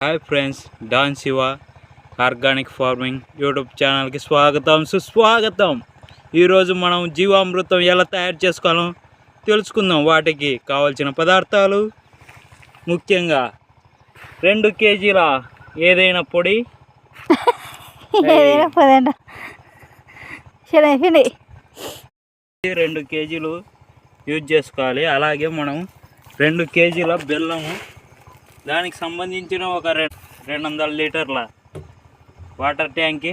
Hi friends Don Shiva organic farming YouTube ఛానల్కి స్వాగతం సుస్వాగతం. ఈరోజు మనం జీవామృతం ఎలా తయారు చేసుకోవాలో తెలుసుకుందాం. వాటికి కావాల్సిన పదార్థాలు ముఖ్యంగా రెండు కేజీల ఏదైనా పొడి. రెండు కేజీలు యూజ్ చేసుకోవాలి. అలాగే మనం రెండు కేజీల బెల్లము దానికి సంబంధించిన ఒక రెండు రెండు వందల లీటర్ల వాటర్ ట్యాంకి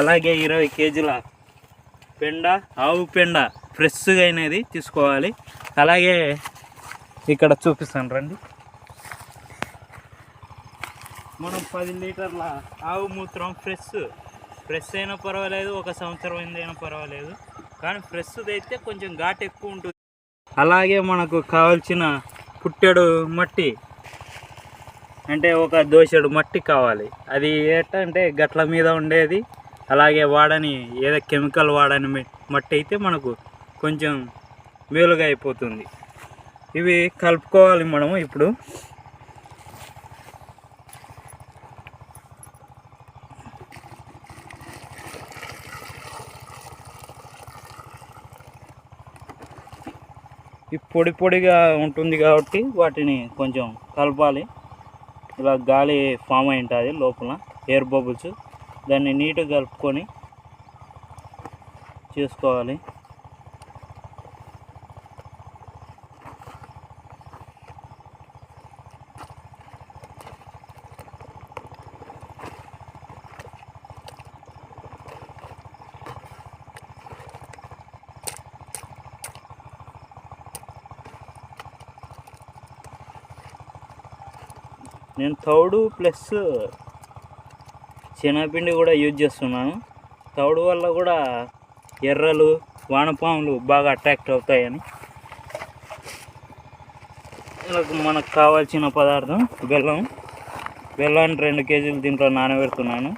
అలాగే ఇరవై కేజీల పెండ ఆవు పెండ ఫ్రెష్గా అయినది తీసుకోవాలి. అలాగే ఇక్కడ చూపిస్తాను రండి. మనం పది లీటర్ల ఆవు మూత్రం ఫ్రెష్ ఫ్రెష్ అయినా పర్వాలేదు ఒక సంవత్సరం అయిందైనా పర్వాలేదు. కానీ ఫ్రెష్ది అయితే కొంచెం ఘాటు ఎక్కువ ఉంటుంది. అలాగే మనకు కావాల్సిన పుట్టెడు మట్టి అంటే ఒక దోశడు మట్టి కావాలి. అది ఏంటంటే గట్ల మీద ఉండేది. అలాగే వాడని ఏదో కెమికల్ వాడని మట్టి అయితే మనకు కొంచెం మేలుగా అయిపోతుంది. ఇవి కలుపుకోవాలి మనము ఇప్పుడు. ఈ పొడి పొడిగా ఉంటుంది కాబట్టి వాటిని కొంచెం కలపాలి. ఇలా గాలి ఫామ్ అయి ఉంటుంది లోపల ఎయిర్ బబుల్స్. దాన్ని నీట్గా కలుపుకొని చేసుకోవాలి. నేను తౌడు ప్లస్ శనగపిండి కూడా యూజ్ చేస్తున్నాను. తౌడు వల్ల కూడా ఎర్రలు వానపాములు బాగా అట్రాక్ట్ అవుతాయని. మనకు మనకు కావాల్సిన పదార్థం బెల్లం. బెల్లాన్ని రెండు కేజీలు దీంట్లో నానబెడుతున్నాను.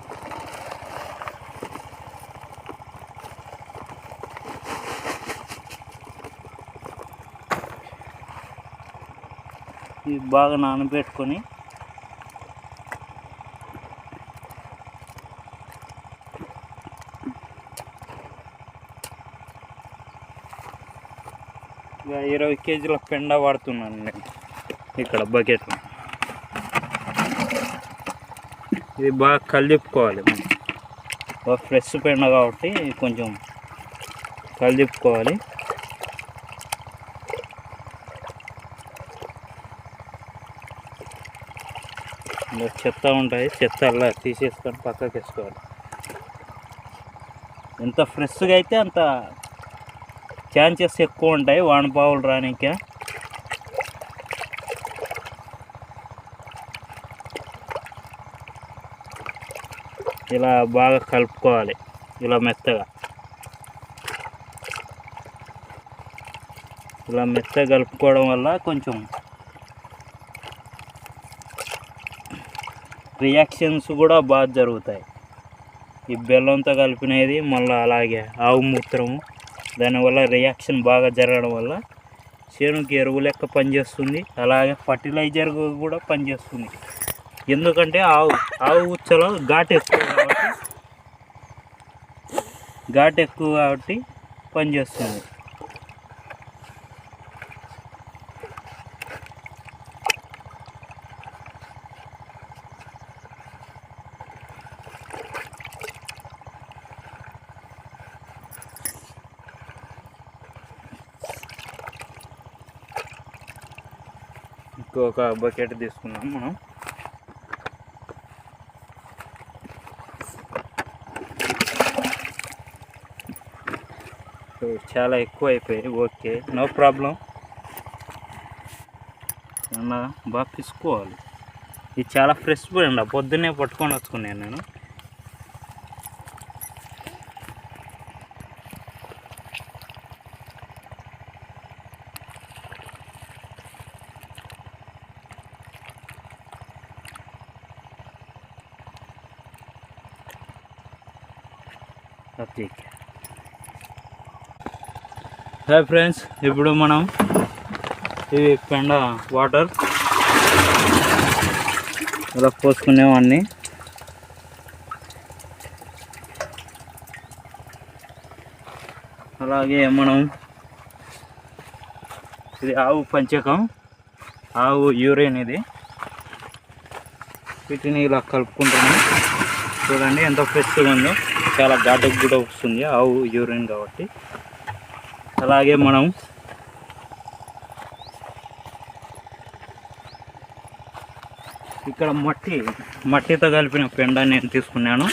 ఇది బాగా నానబెట్టుకొని ఇరవై కేజీల పెండ వాడుతున్నాను నేను ఇక్కడ బకెట్లో. ఇది బాగా కలిదిప్పుకోవాలి మనం. బాగా ఫ్రెష్ పెండ కాబట్టి కొంచెం కలిదిప్పుకోవాలి చెత్త ఉంటాయి చెత్త అలా తీసేసుకొని పక్కకి వేసుకోవాలి. ఎంత ఫ్రెష్గా అయితే అంత ఛాన్సెస్ ఎక్కువ ఉంటాయి. వానపావులు రానికే. ఇలా బాగా కలుపుకోవాలి. ఇలా మెత్తగా. ఇలా మెత్తగా కలుపుకోవడం వల్ల కొంచెం రియాక్షన్స్ కూడా బాగా జరుగుతాయి. ఈ బెల్లంతో కలిపినది మళ్ళీ అలాగే ఆవు మూత్రము. దానివల్ల రియాక్షన్ బాగా జరగడం వల్ల చేనుకి ఎరువు లెక్క పనిచేస్తుంది. అలాగే ఫర్టిలైజర్ కూడా పనిచేస్తుంది. ఎందుకంటే ఆవు ఆవు ఉచ్చలో ఘాట్ ఎక్కువ కాబట్టి ఘాట్ ఎక్కువ కాబట్టి పనిచేస్తుంది. ఒక బకెట్ తీసుకున్నాం మనం. చాలా ఎక్కువ అయిపోయాయి. Okay no problem. అలా బాగా పిసుకోవాలి. ఇది చాలా ఫ్రెష్ పోయింది పొద్దున్నే పట్టుకొని వచ్చుకున్నాను నేను. ప్రత్యేక హాయ్ ఫ్రెండ్స్ ఇప్పుడు మనం ఇవి పెండ వాటర్ ఇలా పోసుకునేవాడిని అలాగే మనం ఇది ఆవు పంచకం ఆవు యూరిన్ ఇది. వీటిని ఇలా కలుపుకుంటాము చూడండి ఎంత ఫ్రెష్గా ఉందో. చాలా ఘాటుకు కూడా వస్తుంది. ఆవు యూరిన్ కాబట్టి. అలాగే మనం ఇక్కడ మట్టి మట్టితో కలిపిన పెండ నేను తీసుకున్నాను.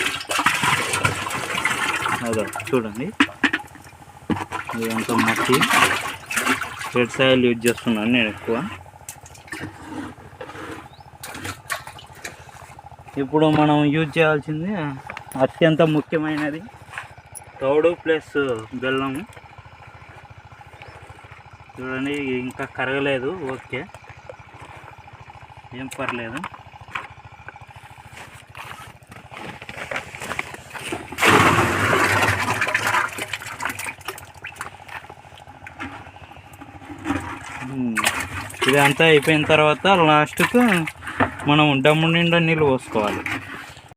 అదో చూడండి. ఇదంతా మట్టి. రెడ్ సాయిల్ యూజ్ చేస్తున్నాను నేను ఎక్కువ. ఇప్పుడు మనం యూజ్ చేయాల్సింది అత్యంత ముఖ్యమైనది. తౌడు ప్లస్ బెల్లము. చూడండి ఇంకా కరగలేదు. ఓకే. ఏం పర్లేదు. ఇదంతా ఇది అంతా అయిపోయిన తర్వాత లాస్ట్కు మనం డమ్ము నిండా నీళ్ళు పోసుకోవాలి.